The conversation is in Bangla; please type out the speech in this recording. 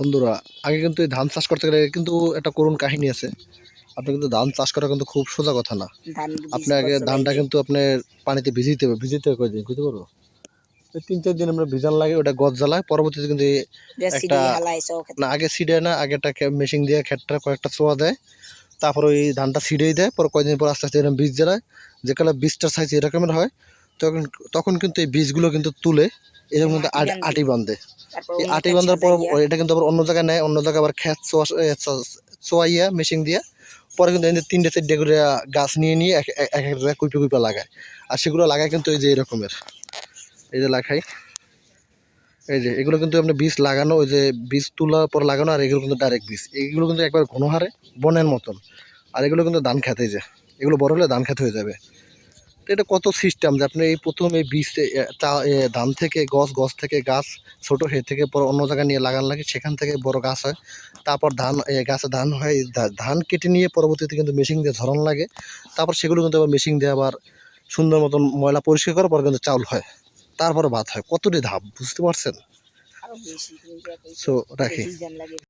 বন্ধুরা আগে কিন্তু এই ধান চাষ করতে গেলে কিন্তু একটা করুণ কাহিনী আছে। আপনি কিন্তু ধান চাষ করা কিন্তু খুব সোজা কথা না। আপনি আগে ধানটা কিন্তু আপনার পানিতে ভিজিতে হবে। ভিজিতে হবে কয়দিন? বুঝতে পারব? তিন চার দিন আমরা ভিজান লাগে ওটা গজ জ্বালায়। পরবর্তীতে কিন্তু একটা- না আগে সিডে না আগে একটা মেশিন দিয়ে খেটটা কয়েকটা ছোঁয়া দেয়। তারপর ওই ধানটা ছিঁড়েই দেয়। পর কয়েকদিন পর আস্তে আস্তে এরকম বীজ জ্বালায়। যেকালে বীজটার সাইজ এরকমের হয় তখন তখন কিন্তু এই বীজগুলো কিন্তু তুলে এরকম কিন্তু আটি বাঁধে। এই আটি বাঁধার পর এটা কিন্তু আবার অন্য জায়গায় নেয় অন্য জায়গায় আবার খেত চোয়া চোয়াইয়া মেশিন দিয়ে। পরে কিন্তু এদের তিনটে চারটে করে গাছ নিয়ে নিয়ে এক এক জায়গায় কুইপে কুইপে লাগায়। আর সেগুলো লাগায় কিন্তু এই যে এরকমের। এই যে লাগাই এই যে এগুলো কিন্তু আপনি বীজ লাগানো ওই যে বীজ তোলার পর লাগানো আর এগুলো কিন্তু ডাইরেক্ট বীজ। এগুলো কিন্তু একবার ঘন হারে বনের মতন। আর এগুলো কিন্তু ধান খেতে যে। এগুলো বড় হলে ধান খেতে হয়ে যাবে। এটা কত সিস্টেম যে আপনি এই প্রথম এই বীজ ধান থেকে গছ গছ থেকে গাছ ছোট হে থেকে পর অন্য জায়গায় নিয়ে লাগান লাগে সেখান থেকে বড় গাছ হয় তারপর ধান গাছে ধান হয় ধান কেটে নিয়ে পরবর্তীতে কিন্তু মেশিন দিয়ে ঝরন লাগে তারপর সেগুলো কিন্তু আবার মেশিন দিয়ে আবার সুন্দর মতন ময়লা পরিষ্কার করার পর কিন্তু চাউল হয় তারপরে ভাত হয় কতটি ধাপ বুঝতে পারছেন সো রাখি